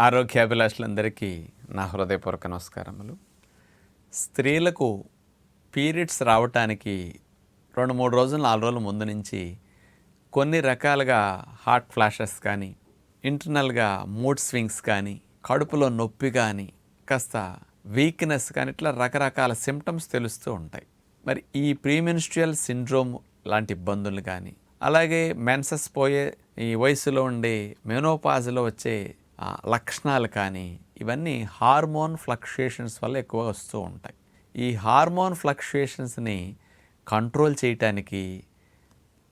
ఆరోగ్యాభిలాషులందరికీ నా హృదయపూర్వక నమస్కారములు. స్త్రీలకు పీరియడ్స్ రావటానికి రెండు మూడు రోజులు నాలుగు రోజుల ముందు నుంచి కొన్ని రకాలుగా హార్ట్ ఫ్లాషెస్ కానీ ఇంటర్నల్గా మూడ్ స్వింగ్స్ కానీ కడుపులో నొప్పి కానీ కాస్త వీక్నెస్ కానీ ఇట్లా రకరకాల సిమ్టమ్స్ తెలుస్తూ ఉంటాయి. మరి ఈ ప్రీమెన్స్ట్రియల్ సిండ్రోమ్ లాంటి ఇబ్బందులు కానీ అలాగే మెన్సెస్ పోయే ఈ వయసులో ఉండే మెనోపాజ్లో వచ్చే లక్షణాలు కానీ ఇవన్నీ హార్మోన్ ఫ్లక్చుయేషన్స్ వల్ల ఎక్కువ వస్తూ ఉంటాయి. ఈ హార్మోన్ ఫ్లక్చుయేషన్స్ని కంట్రోల్ చేయటానికి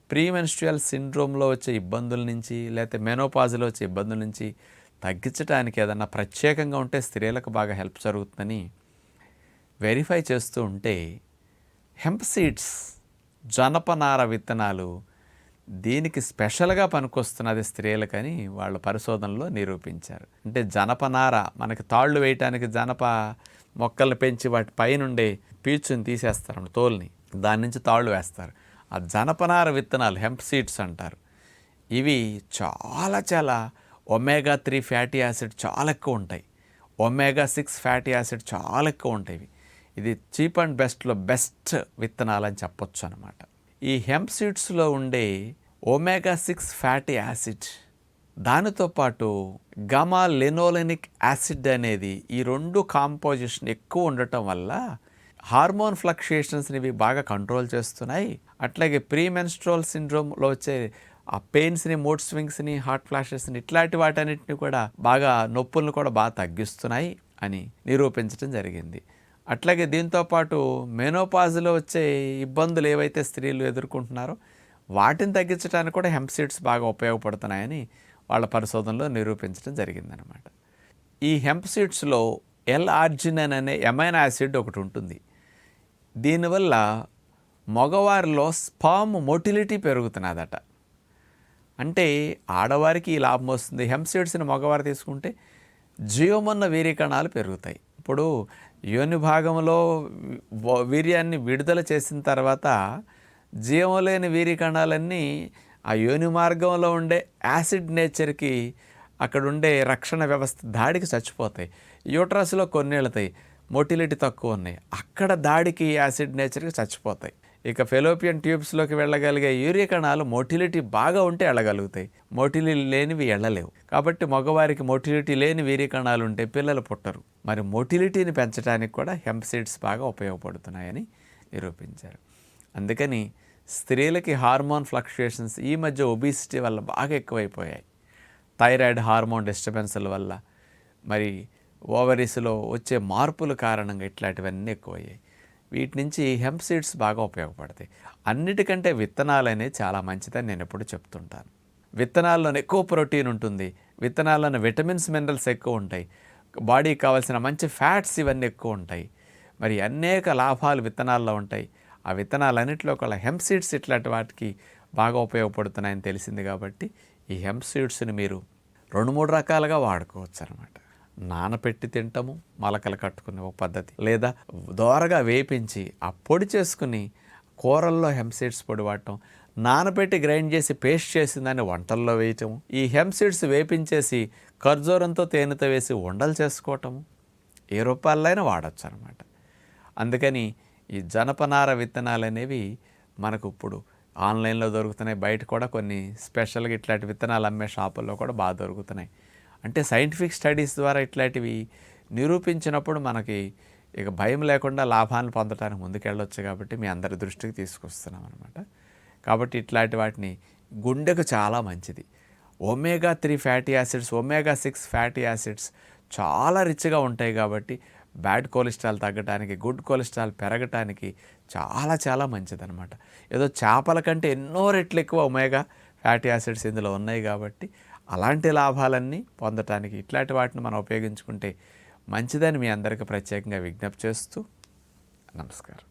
ప్రీమెన్స్ట్రియల్ సిండ్రోమ్లో వచ్చే ఇబ్బందుల నుంచి లేకపోతే మెనోపాజ్లో వచ్చే ఇబ్బందుల నుంచి తగ్గించడానికి ఏదన్నా ప్రత్యేకంగా ఉంటే స్త్రీలకు బాగా హెల్ప్ జరుగుతుందని వెరిఫై చేస్తూ ఉంటే హెంప్ సీడ్స్ జనపనార విత్తనాలు దీనికి స్పెషల్గా పనికొస్తున్నది స్త్రీలకని వాళ్ళ పరిశోధనలో నిరూపించారు. అంటే జనపనార మనకి తాళ్ళు వేయటానికి జనప మొక్కలు పెంచి వాటి పైనుండే పీచుని తీసేస్తారు తోల్ని. దాని నుంచి తాళ్ళు వేస్తారు. ఆ జనపనార విత్తనాలు హెంప్ సీడ్స్ అంటారు. ఇవి చాలా చాలా ఒమేగా త్రీ ఫ్యాటీ యాసిడ్ చాలా ఎక్కువ ఉంటాయి. ఒమేగా సిక్స్ ఫ్యాటీ యాసిడ్ చాలా ఎక్కువ ఉంటాయి ఇది చీప్ అండ్ బెస్ట్లో బెస్ట్ విత్తనాలు అని చెప్పొచ్చు అనమాట ఈ హెంప్ సీడ్స్లో ఉండే ఒమేగా సిక్స్ ఫ్యాటీ యాసిడ్ దానితో పాటు గమా లెనోలెనిక్ యాసిడ్ అనేది ఈ రెండు కాంపోజిషన్ ఎక్కువ ఉండటం వల్ల హార్మోన్ ఫ్లక్చుయేషన్స్ని ఇవి బాగా కంట్రోల్ చేస్తున్నాయి. అట్లాగే ప్రీమెన్స్ట్రోల్ సిండ్రోమ్లో వచ్చే ఆ పెయిన్స్ని మూడ్ స్వింగ్స్ని హార్ట్ ఫ్లాషెస్ని ఇట్లాంటి వాటన్నిటిని కూడా బాగా నొప్పులను కూడా బాగా తగ్గిస్తున్నాయి అని నిరూపించడం జరిగింది. అట్లాగే దీంతోపాటు మెనోపాజ్లో వచ్చే ఇబ్బందులు ఏవైతే స్త్రీలు ఎదుర్కొంటున్నారో వాటిని తగ్గించడానికి కూడా హెంప్ సీడ్స్ బాగా ఉపయోగపడుతున్నాయని వాళ్ళ పరిశోధనలో నిరూపించడం జరిగిందనమాట ఈ హెంప్ సీడ్స్లో ఎల్ ఆర్జినన్ అనే ఎమైన్ యాసిడ్ ఒకటి ఉంటుంది. దీనివల్ల మగవారిలో స్పామ్ మోటిలిటీ పెరుగుతున్నదట. అంటే ఆడవారికి ఈ లాభం వస్తుంది. హెంప్ సీడ్స్ని మగవారు తీసుకుంటే జీవమున్న వీర్యకణాలు పెరుగుతాయి. ఇప్పుడు యోని భాగంలో వ- వీర్యాన్ని విడుదల చేసిన తర్వాత జీవం లేని వీర్యకణాలన్నీ ఆ యోని మార్గంలో ఉండే యాసిడ్ నేచర్కి అక్కడ ఉండే రక్షణ వ్యవస్థ దాడికి చచ్చిపోతాయి. యూట్రస్లో కొన్ని వెళతాయి మొటిలిటీ తక్కువ ఉన్నాయి. అక్కడ దాడికి యాసిడ్ నేచర్కి చచ్చిపోతాయి. ఇక ఫెలోపియన్ ట్యూబ్స్లోకి వెళ్ళగలిగే యూరియా కణాలు మోటిలిటీ బాగా ఉంటే వెళ్ళగలుగుతాయి మోటిలిటీ లేనివి వెళ్ళలేవు కాబట్టి మగవారికి మోటిలిటీ లేని వీర్య కణాలు ఉంటే పిల్లలు పుట్టరు. మరి మోటిలిటీని పెంచడానికి కూడా హెంప్ సీడ్స్ బాగా ఉపయోగపడుతున్నాయని నిరూపించారు. అందుకని స్త్రీలకి హార్మోన్ ఫ్లక్చుయేషన్స్ ఈ మధ్య ఒబిసిటీ వల్ల బాగా ఎక్కువైపోయాయి. థైరాయిడ్ హార్మోన్ డిస్టర్బెన్స్ల వల్ల. మరి ఓవరీస్లో వచ్చే మార్పుల కారణంగా ఇట్లాంటివన్నీ ఎక్కువయ్యాయి. వీటి నుంచి హెంప్ సీడ్స్ బాగా ఉపయోగపడతాయి. అన్నిటికంటే విత్తనాలు చాలా మంచిదని నేను ఎప్పుడు చెప్తుంటాను. విత్తనాల్లోనే ఎక్కువ ప్రోటీన్ ఉంటుంది. విత్తనాల్లోనే విటమిన్స్ మినరల్స్ ఎక్కువ ఉంటాయి. బాడీకి కావాల్సిన మంచి ఫ్యాట్స్ ఇవన్నీ ఎక్కువ ఉంటాయి. మరి అనేక లాభాలు విత్తనాల్లో ఉంటాయి. ఆ విత్తనాలన్నింటిలో ఒక హెంప్ సీడ్స్ ఇట్లాంటి వాటికి బాగా ఉపయోగపడుతున్నాయని తెలిసింది కాబట్టి ఈ హెంప్ సీడ్స్ని మీరు రెండు మూడు రకాలుగా వాడుకోవచ్చు అనమాట నానపెట్టి తింటాము మొలకలు కట్టుకునే ఒక పద్ధతి. లేదా దోరగా వేపించి ఆ పొడి చేసుకుని కూరల్లో హెంప్ సీడ్స్ పొడి వాడటం నానబెట్టి గ్రైండ్ చేసి పేస్ట్ చేసిన దాన్ని వంటల్లో వేయటము ఈ హెమ్సీడ్స్ వేపించేసి ఖర్జూరంతో తేనెతో వేసి ఉండలు చేసుకోవటము ఏ రూపాయలైనా వాడచ్చు అనమాట అందుకని ఈ జనపనార విత్తనాలు అనేవి మనకు ఇప్పుడు ఆన్లైన్లో దొరుకుతున్నాయి బయట కూడా కొన్ని స్పెషల్గా ఇట్లాంటి విత్తనాలు అమ్మే షాపుల్లో కూడా బాగా దొరుకుతున్నాయి. అంటే సైంటిఫిక్ స్టడీస్ ద్వారా ఇట్లాంటివి నిరూపించినప్పుడు మనకి ఇక భయం లేకుండా లాభాలను పొందడానికి ముందుకెళ్ళొచ్చు కాబట్టి మీ అందరి దృష్టికి తీసుకొస్తున్నాం అనమాట కాబట్టి ఇట్లాంటి వాటిని గుండెకు చాలా మంచిది. Omega three fatty acids omega six fatty acids చాలా రిచ్గా ఉంటాయి కాబట్టి బ్యాడ్ కొలెస్ట్రాల్ తగ్గడానికి గుడ్ కొలెస్ట్రాల్ పెరగటానికి చాలా చాలా మంచిదన్నమాట. ఏదో చేపల కంటే ఎన్నో రెట్లు ఎక్కువ ఒమేగా ఫ్యాటీ యాసిడ్స్ ఇందులో ఉన్నాయి కాబట్టి అలాంటి లాభాలన్నీ పొందటానికి ఇట్లాంటి వాటిని మనం ఉపయోగించుకుంటే మంచిదని మీ అందరికీ ప్రత్యేకంగా విజ్ఞప్తి చేస్తూ నమస్కారం.